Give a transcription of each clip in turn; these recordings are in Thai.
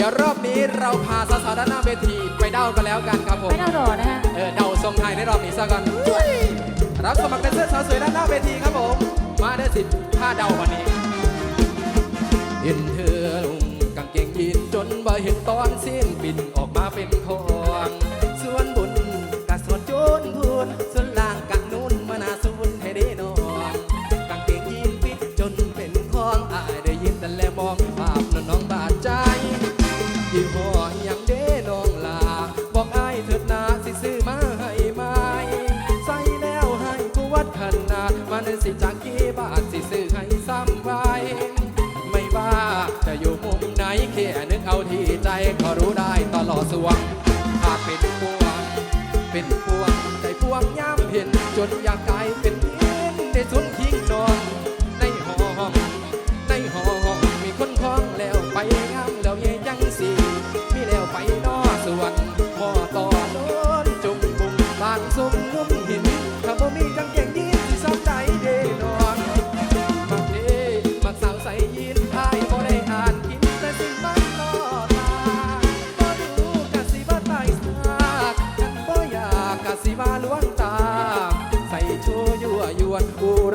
ดี๋ยวรอบนี้เราพาสาวๆด้านหน้าเวทีไปเดาก็แล้วกันครับผมไปเน่ารอนะฮะเออเดาทรงไทยในรอบนี้ซะก่อนรับสมัครเป็นเสื้อสาวสวยด้านหน้าเวทีครับผม มาได้สิทธิ์ผ้าเดาวันนี้เห็นเธอลุงกางเกงยีนจนบ่เห็นตอนสิ้นบินออกมาเป็นคองส่วนบุญกับส่วนโจรพูนส่วน ใจก็รู้ได้ตลอดสวงหากเป็นพวง เป็นพวงใจพวงย้ำเห็นจนอยากกลายเป็น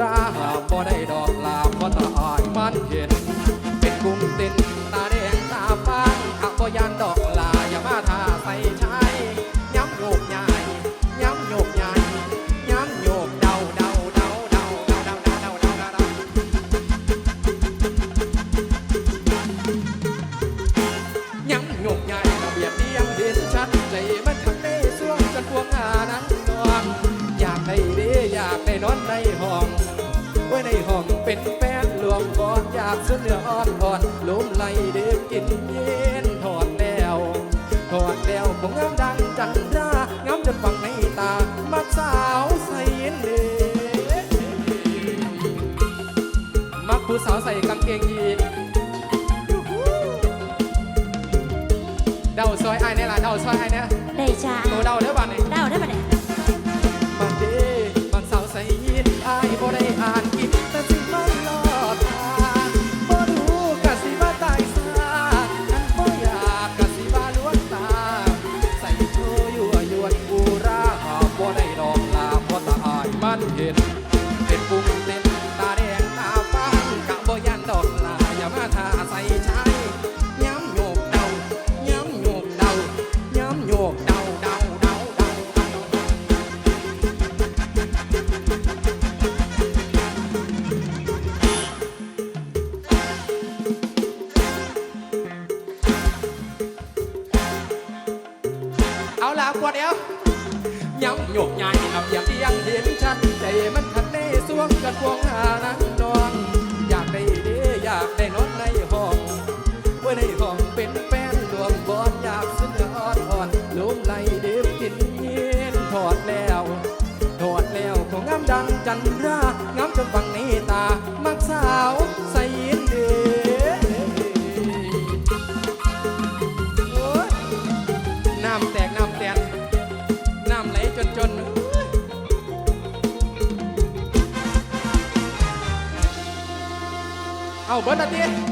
ราบ่ได้ดากได้นอนในห้องไว้ในห้องเป็นแฟนหลวงก่อนอยากสุดเนื้ออ่อนอ่อดลุมไหลเดิมกินเย็นถอดแล้วถอดแล้วผมงามดังจันทรางามจนฟังในตามักสาวใส่เย็นเลยมักผู้สาวใส่กางเกงยีนเดาซอยไอ้เนี่ยล่ะเดาซอยไอ้เนี่ยได้จ้าโตเดาเด้อบ้านนี่เดาได้บ้า 关他爹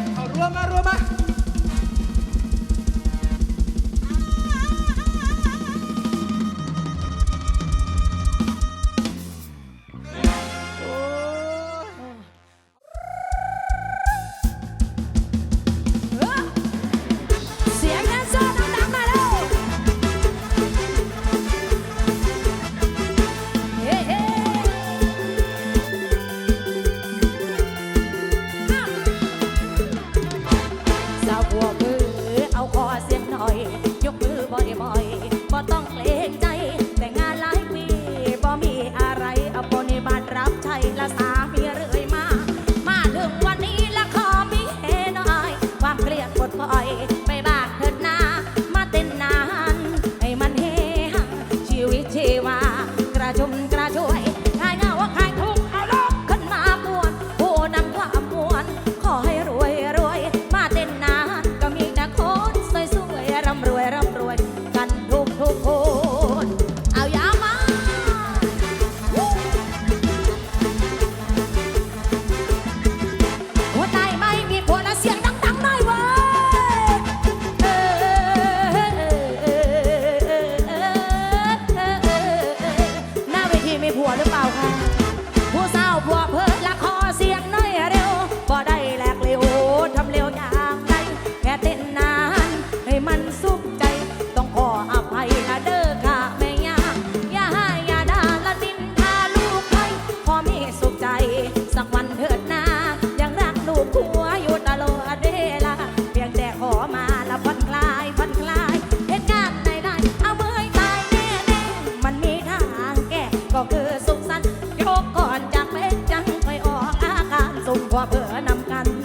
ความเผลอนำกัน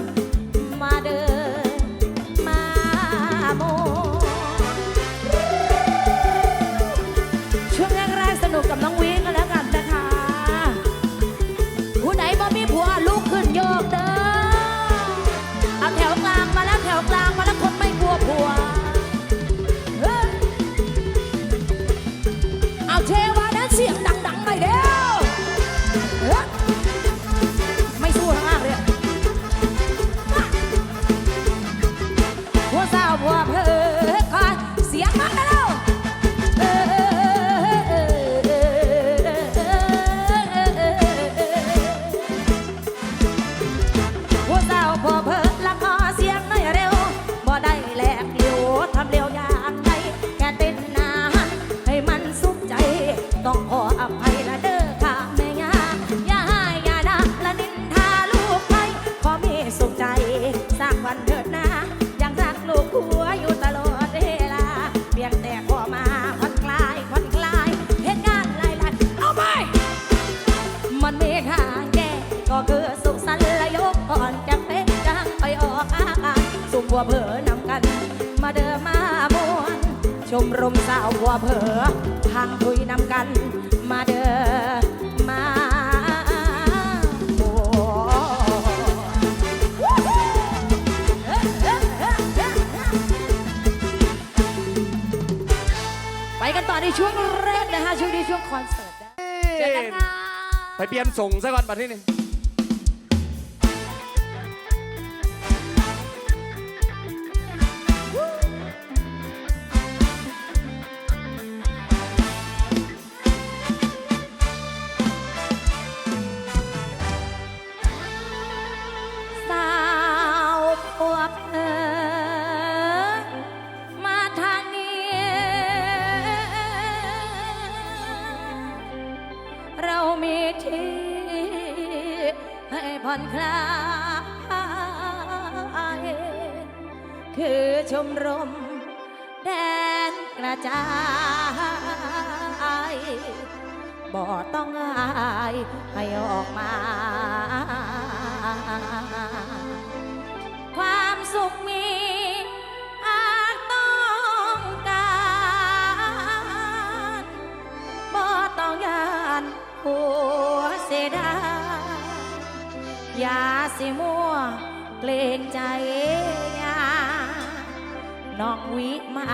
มรมสาวหัวเผอทางคุยนำกัน มาเด้อมาไปกันต่อในช่วงเรกนะฮะช่วงนี้ช่วงคอนเสิร์ตนะเจอกันค่ะ ไปเปลี่ยนส่งซะก่อนบัดนี้นี่ บ่ต้องอายให้ออกมา ความสุขมีอาจต้องการบ่ต้องยานหัวเสียดายอย่าสิมัวเกรงใจยาน้องวิมา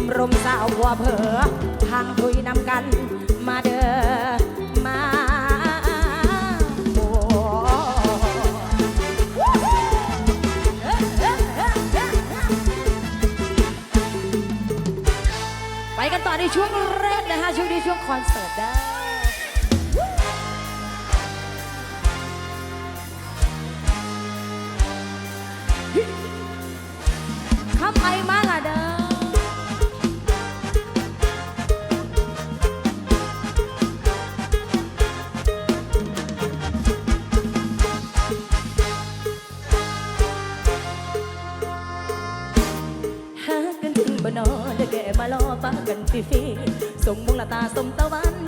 มรมสาวหัวเผอทางคุยนำกัน มาเด้อมาไปกันต่อในช่วงแรกนะคะช่วงนี้ช่วงคอนเสิร์ตได้ มาล่อฟ้ากันฟีฟีส่งมงละตาสมตะวัน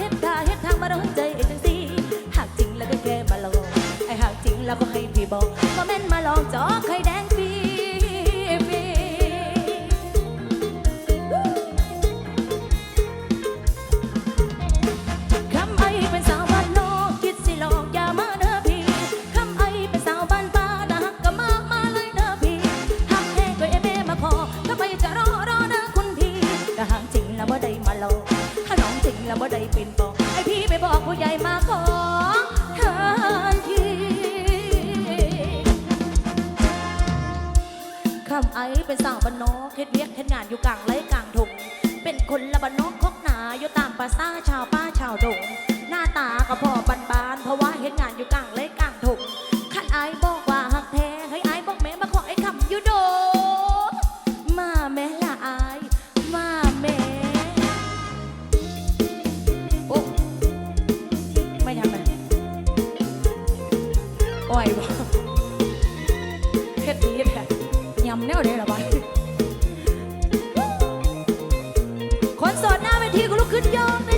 กคกหนาอยู่ตามภาษาชาวป้าชาวดง หน้าตาก็พอบานๆเพราะว่าเห็นงานอยู่กลางเลยก with your name.